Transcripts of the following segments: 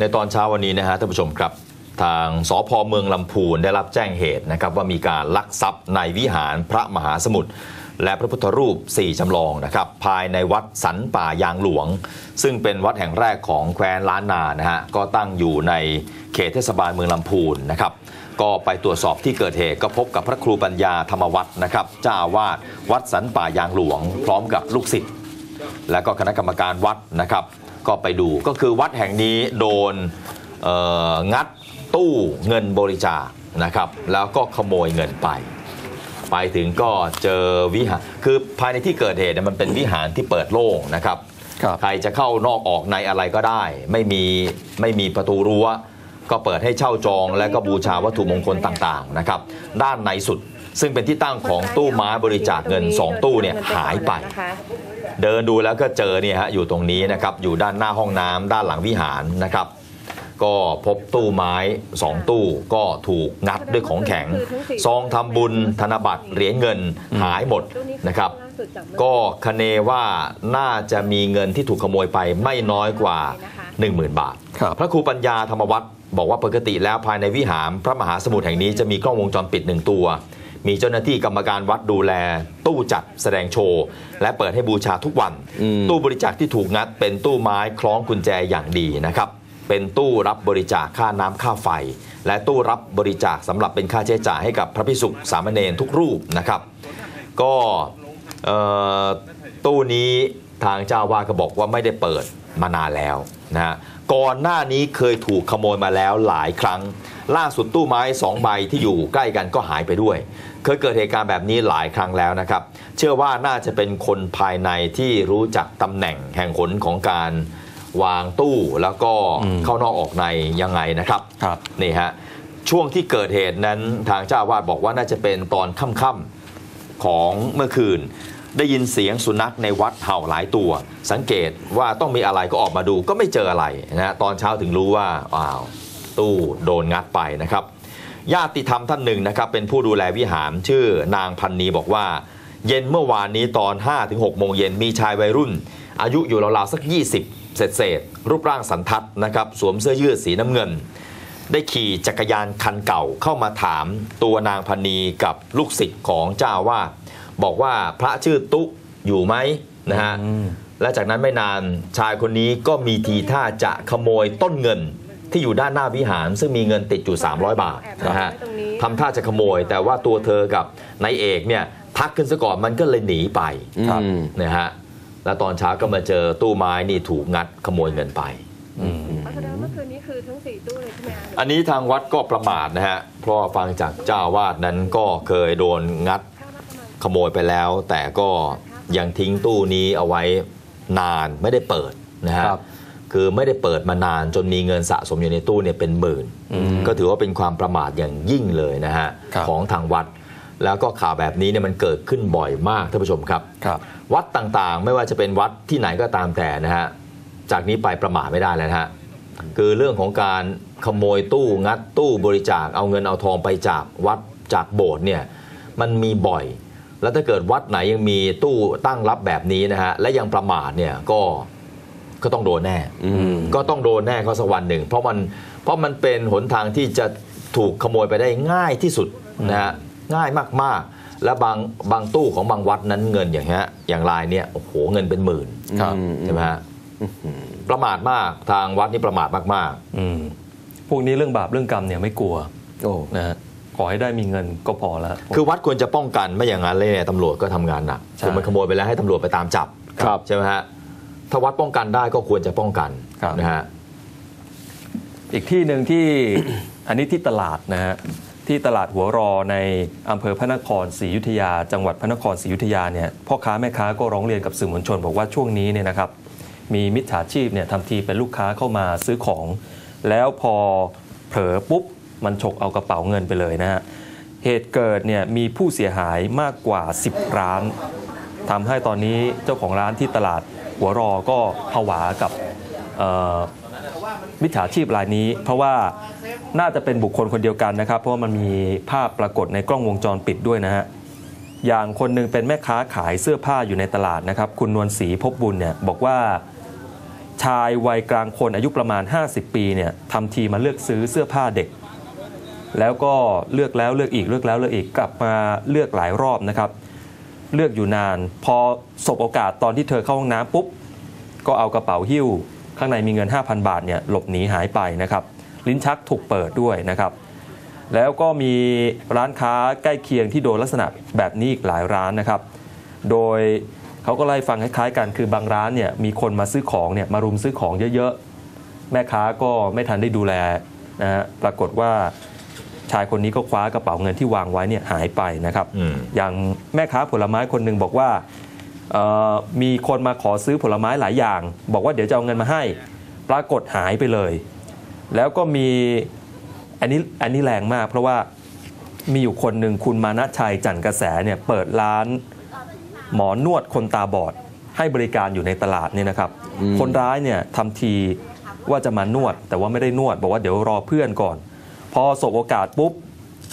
ในตอนเช้าวันนี้นะฮะท่านผู้ชมครับ ทางสพเมืองลำพูนได้รับแจ้งเหตุนะครับว่ามีการลักทรัพย์ในวิหารพระมหาสมุทรและพระพุทธรูป 4จำลองนะครับภายในวัดสันป่ายางหลวง ซึ่งเป็นวัดแห่งแรกของแคว้นล้านนานะฮะก็ตั้งอยู่ในเขตเทศบาลเมืองลำพูนนะครับก็ไปตรวจสอบที่เกิดเหตุก็พบกับพระครูปัญญาธรรมวัฒน์นะครับเจ้าวาสวัดสันป่ายางหลวง พร้อมกับลูกศิษย์และก็คณะกรรมการวัดนะครับ ก็ไปดูก็คือวัดแห่งนี้โดนเอ่องัดตู้เงินบริจาคนะครับ แล้วก็ขโมยเงินไป ไปถึงก็เจอวิหารคือภายในที่เกิดเหตุเนี่ยมันเป็นวิหารที่เปิดโล่งนะครับครับใครจะเข้านอกออกในอะไรก็ได้ ไม่มีไม่มีประตูรั้ว ก็เปิดให้เช่าจองและก็บูชาวัตถุมงคลต่างๆนะครับด้านในสุดซึ่งเป็นที่ตั้งของตู้ไม้บริจาคเงิน 2 ตู้เนี่ยหายไป เดินดูแล้วก็เจอเนี่ยฮะอยู่ตรงนี้นะครับอยู่ด้านหน้าห้องน้ำด้านหลังวิหารนะครับ ก็พบตู้ไม้2ตู้ก็ถูกงัดด้วยของแข็งซองทำบุญธนบัตรเหรียญเงินหายหมดนะครับ ก็คเนว่าน่าจะมีเงินที่ถูกขโมยไปไม่น้อยกว่า 10,000 บาท ครับ พระครูปัญญาธรรมวัฒน์บอกว่าปกติแล้วภายในวิหารพระมหาสมุทรแห่งนี้จะมีกล้องวงจรปิดหนึ่งตัว มีเจ้าหน้าที่กรรมการวัดดูแล ตู้จัดแสดงโชว์ และเปิดให้บูชาทุกวันอืมตู้บริจาคที่ถูกงัด เป็นตู้ไม้คล้องกุญแจอย่างดีนะครับ เป็นตู้รับบริจาคค่าน้ำค่าไฟ และตู้รับบริจาคสำหรับเป็นค่าใช้จ่ายให้กับพระพิสุสามเณรทุกรูปนะครับ ก็เอ่อตู้นี้ทางเจ้าวาดก็บอกว่าไม่ได้เปิด มานานแล้วนะฮะก่อนหน้านี้เคยถูกขโมยมาแล้วหลายครั้ง ล่าสุดตู้ไม้สองใบที่อยู่ใกล้กันก็หายไปด้วย เคยเกิดเหตุการณ์แบบนี้หลายครั้งแล้วนะครับ เชื่อว่าน่าจะเป็นคนภายในที่รู้จักตำแหน่งแห่งหนของการวางตู้แล้วก็อืมเข้านอกออกในยังไงนะครับครับนี่ฮะช่วงที่เกิดเหตุนั้นทางเจ้าอาวาดบอกว่าน่าจะเป็นตอนค่ำๆของเมื่อคืน ได้ยินเสียงสุนัขในวัดเห่าหลายตัว สังเกตว่าต้องมีอะไรก็ออกมาดูก็ไม่เจออะไรนะตอนเช้าถึงรู้ว่าอ้าวตู้โดนงัดไปนะครับ ญาติธรรมท่านหนึ่งนะครับ เป็นผู้ดูแลวิหารชื่อนางพันนีบอกว่า เย็นเมื่อวานนี้ตอน 5-6โมงเย็นมีชายวัยรุ่น อายุอยู่ราวๆสัก 20 เศษเศษรูปร่างสันทัดนะครับ สวมเสื้อยืดสีน้ำเงิน ได้ขี่จักรยานคันเก่าเข้ามาถามตัวนางพันนีกับลูกศิษย์ของเจ้าวาส บอกว่าพระชื่อตุอยู่ไหมนะฮะอืมและจากนั้นไม่นานชายคนนี้ก็มีทีท่าจะขโมยต้นเงินที่อยู่ด้านหน้าวิหาร ซึ่งมีเงินติดอยู่ 300 บาทนะฮะทำท่าจะขโมย แต่ว่าตัวเธอกับนายเอกเนี่ยทักขึ้นซะก่อนมันก็เลยหนีไปครับอืมนะฮะแล้วตอนเช้าก็มาเจอตู้ไม้นี่ถูกงัดขโมยเงินไปอืมอ๋อแสดงว่าเมื่อคืนนี้คือทั้งสี่ตู้เลยใช่ไหมคะอันนี้ทางวัดก็ประมาทนะฮะเพราะว่าฟังจากเจ้าอาวาสนั้นก็เคยโดนงัด ขโมยไปแล้ว แต่ก็ยังทิ้งตู้นี้เอาไว้นานไม่ได้เปิดนะฮะครับคือไม่ได้เปิดมานานจนมีเงินสะสมอยู่ในตู้เนี่ยเป็นหมื่นอืมก็ถือว่าเป็นความประมาทอย่างยิ่งเลยนะฮะครับ ของทางวัด แล้วก็ข่าวแบบนี้เนี่ยมันเกิดขึ้นบ่อยมากท่านผู้ชมครับ ครับ วัดต่างๆ ไม่ว่าจะเป็นวัดที่ไหนก็ตามแต่นะฮะ จากนี้ไปประมาทไม่ได้แล้วนะฮะ คือเรื่องของการขโมยตู้งัดตู้บริจาคเอาเงินเอาทองไปจากวัดจากโบสถ์เนี่ยมันมีบ่อย แล้วถ้าเกิดวัดไหนยังมีตู้ตั้งรับแบบนี้นะฮะและยังประมาทเนี่ยก็ก็ต้องโดนแน่อืมก็ต้องโดนแน่ก็สักวันหนึ่ง เพราะมันเพราะมันเป็นหนทางที่จะถูกขโมยไปได้ง่ายที่สุดนะฮะง่ายมากๆ และบางบางตู้ของบางวัดนั้นเงินอย่างเงี้ยอย่างรายเนี่ยโอ้โหเงินเป็นหมื่นครับใช่ไหมฮะประมาทมากทางวัดนี่ประมาทมากอืมพวกนี้เรื่องบาปเรื่องกรรมเนี่ยไม่กลัวโอ้นะฮะ ขอให้ได้มีเงินก็พอแล้วๆคือวัดควรจะป้องกันไม่อย่างนั้นเลยเนี่ยตำรวจก็ทำงานหนักใช่คือมันขโมยไปแล้วให้ตำรวจไปตามจับครับใช่ไหมฮะถ้าวัดป้องกันได้ก็ควรจะป้องกันครับนะฮะอีกที่หนึ่งที่อันนี้ที่ตลาดนะฮะที่ตลาดหัวรอในอำเภอพระนครศรีอยุธยา จังหวัดพระนครศรีอยุธยาเนี่ยพ่อค้าแม่ค้าก็ร้องเรียนกับสื่อมวลชน บอกว่าช่วงนี้เนี่ยนะครับมีมิจฉาชีพเนี่ยทำทีเป็นลูกค้าเข้ามาซื้อของ แล้วพอเผลอปุ๊บ มันฉกเอากระเป๋าเงินไปเลยนะฮะเหตุเกิดเนี่ยมีผู้เสียหายมากกว่า 10 ร้านทำให้ตอนนี้เจ้าของร้านที่ตลาดหัวรอก็ผวากับมิจฉาชีพรายนี้ เพราะว่าน่าจะเป็นบุคคลคนเดียวกันนะครับ เพราะว่ามันมีภาพปรากฏในกล้องวงจรปิดด้วยนะฮะอย่างคนหนึ่งเป็นแม่ค้าขายเสื้อผ้าอยู่ในตลาดนะครับ คุณนวลศรีพบบุญเนี่ยบอกว่าชายวัยกลางคนอายุประมาณ 50 ปีเนี่ยทำทีมาเลือกซื้อเสื้อผ้าเด็ก แล้วก็เลือกแล้วเลือกอีกเลือกแล้วเลือกอีกกลับมาเลือกหลายรอบนะครับ เลือกอยู่นาน พอสบโอกาสตอนที่เธอเข้าห้องน้ำปุ๊บก็เอากระเป๋าหิ้ว ข้างในมีเงิน 5,000 บาทเนี่ยหลบหนีหายไปนะครับ ลิ้นชักถูกเปิดด้วยนะครับ แล้วก็มีร้านค้าใกล้เคียงที่โดนลักษณะแบบนี้อีกหลายร้านนะครับ โดยเขาก็ไล่ฟังคล้ายๆกันคือบางร้านเนี่ยมีคนมาซื้อของเนี่ยมารุมซื้อของเยอะๆแม่ค้าก็ไม่ทันได้ดูแลนะฮะปรากฏว่า ชายคนนี้ก็คว้ากระเป๋าเงินที่วางไว้เนี่ยหายไปนะครับอืมอย่างแม่ค้าผลไม้คนหนึ่งบอกว่าเอ่อมีคนมาขอซื้อผลไม้หลายอย่าง บอกว่าเดี๋ยวจะเอาเงินมาให้ ปรากฏหายไปเลย แล้วก็มีอันนี้อันนี้แรงมาก เพราะว่ามีอยู่คนหนึ่งคุณมานะชัยจันทร์กระแสเนี่ยเปิดร้านหมอนวดคนตาบอด ให้บริการอยู่ในตลาดเนี่ยนะครับ คนร้ายเนี่ยทำทีว่าจะมานวด แต่ว่าไม่ได้นวด บอกว่าเดี๋ยวรอเพื่อนก่อนพ อสบโอกาสปุ๊บ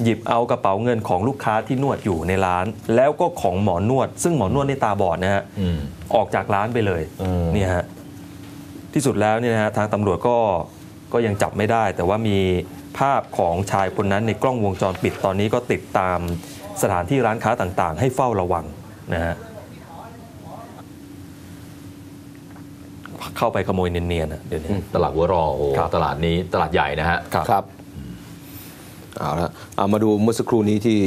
หยิบเอากระเป๋าเงินของลูกค้าที่นวดอยู่ในร้าน แล้วก็ของหมอนวด ซึ่งหมอนวดในตาบอดนะฮะอืมออกจากร้านไปเลยอืมเนี่ยฮะที่สุดแล้วเนี่ยนะฮะทางตำรวจก็ก็ยังจับไม่ได้ แต่ว่ามีภาพของชายคนนั้นในกล้องวงจรปิดตอนนี้ก็ติดตามสถานที่ร้านค้าต่างๆ ให้เฝ้าระวังนะฮะเข้าไปขโมยเนียนๆอะเดี๋ยวนี้ตลาดหัวรอโอ้โหครับตลาดนี้ตลาดใหญ่นะฮะครับครับ เอาละเอามาดูเมื่อสักครู่นี้ที่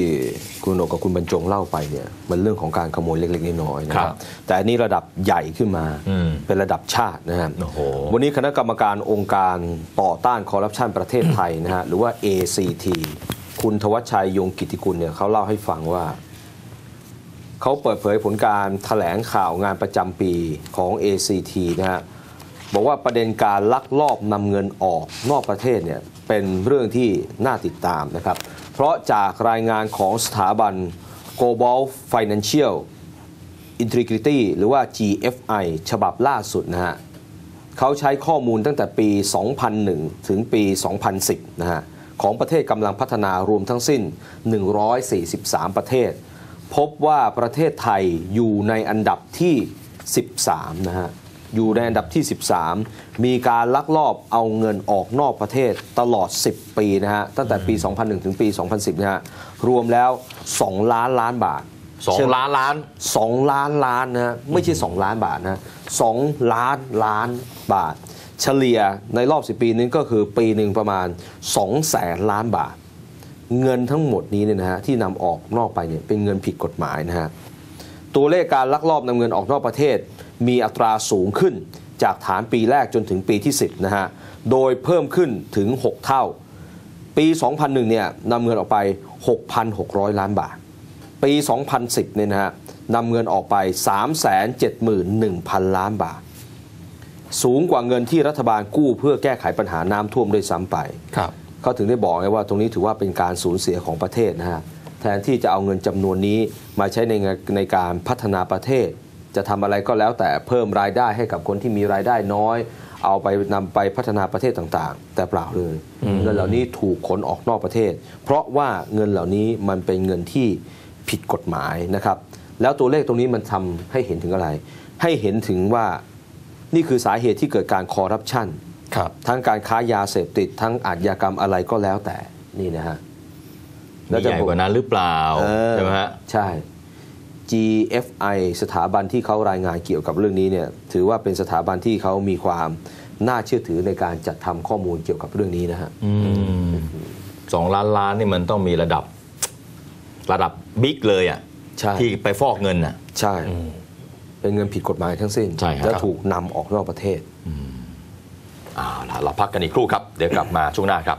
คุณโหนกกับคุณบรรจงเล่าไปเนี่ยมันเรื่องของการขโมยเล็กๆน้อยๆนะคครัรับบแต่อันนี้ระดับใหญ่ขึ้นมาอืมเป็นระดับชาตินะฮะโอ้โหวันนี้คณะกรรมการองค์การต่อต้านคอร์รัปชันประเทศไทยนะฮะหรือว่า ACT คุณทวัชชัยยงกิติกุลเนี่ยเขาเล่าให้ฟังว่าเขาเปิดเผยผลการแถลงข่าวงานประจำปีของ ACT นะฮะ บอกว่าประเด็นการลักลอบนำเงินออกนอกประเทศเนี่ยเป็นเรื่องที่น่าติดตามนะครับ เพราะจากรายงานของสถาบัน Global Financial Integrity หรือว่า GFI ฉบับล่าสุดนะฮะเขาใช้ข้อมูลตั้งแต่ปี 2001 ถึงปี 2010 นะฮะของประเทศกำลังพัฒนารวมทั้งสิ้น 143 ประเทศ พบว่าประเทศไทยอยู่ในอันดับที่ 13 นะฮะ อยู่ในอันดับที่ 13 มีการลักลอบเอาเงินออกนอกประเทศตลอด 10 ปีนะฮะ ตั้งแต่ปี 2001 ถึงปี 2010 นะฮะ รวมแล้ว 2 ล้านล้านบาทสองล้านล้านสองล้านล้านนะฮะไม่ใช่ 2 ล้านบาทนะสองล้านล้านบาท เฉลี่ยในรอบ 10 ปีนึงก็คือปีหนึ่งประมาณ 2 แสนล้านบาท เงินทั้งหมดนี้เนี่ยนะฮะที่นำออกนอกไปเนี่ยเป็นเงินผิดกฎหมายนะฮะ ตัวเลขการลักลอบนำเงินออกนอกประเทศ มีอัตราสูงขึ้นจากฐานปีแรกจนถึงปีที่ 10 นะฮะ โดยเพิ่มขึ้นถึง 6 เท่า ปี 2001 เนี่ยนำเงินออกไป 6,600 ล้านบาท ปี 2010 เนี่ยนะฮะนำเงินออกไป 371,000 ล้านบาท สูงกว่าเงินที่รัฐบาลกู้เพื่อแก้ไขปัญหาน้ำท่วมด้วยซ้ำไป ครับเขาถึงได้บอกไงว่าตรงนี้ถือว่าเป็นการสูญเสียของประเทศนะฮะ แทนที่จะเอาเงินจำนวนนี้มาใช้ในงานในการพัฒนาประเทศ จะทำอะไรก็แล้วแต่เพิ่มรายได้ให้กับคนที่มีรายได้น้อย เอาไปนำไปพัฒนาประเทศต่างๆ แต่เปล่าเลยเงินเหล่านี้ถูกขนออกนอกประเทศ เพราะว่าเงินเหล่านี้มันเป็นเงินที่ผิดกฎหมายนะครับ แล้วตัวเลขตรงนี้มันทำให้เห็นถึงอะไร ให้เห็นถึงว่านี่คือสาเหตุที่เกิดการคอร์รัปชันครับทั้งการค้ายาเสพติดทั้งอาชญากรรมอะไรก็แล้วแต่นี่นะฮะ มีใหญ่กว่านั้นหรือเปล่าเออใช่ไหมฮะใช่ GFI สถาบันที่เขารายงานเกี่ยวกับเรื่องนี้เนี่ยถือว่าเป็นสถาบันที่เขามีความน่าเชื่อถือในการจัดทำข้อมูลเกี่ยวกับเรื่องนี้นะฮะสองล้านล้านนี่มันต้องมีระดับ ระดับบิ๊กเลยอะใช่ที่ไปฟอกเงินอะ ใช่ เป็นเงินผิดกฎหมายทั้งสิ้นใช่ครับและถูกนำออกนอกประเทศเอาล่ะเราพักกันอีกครู่ครับ เดี๋ยวกลับมาช่วงหน้าครับ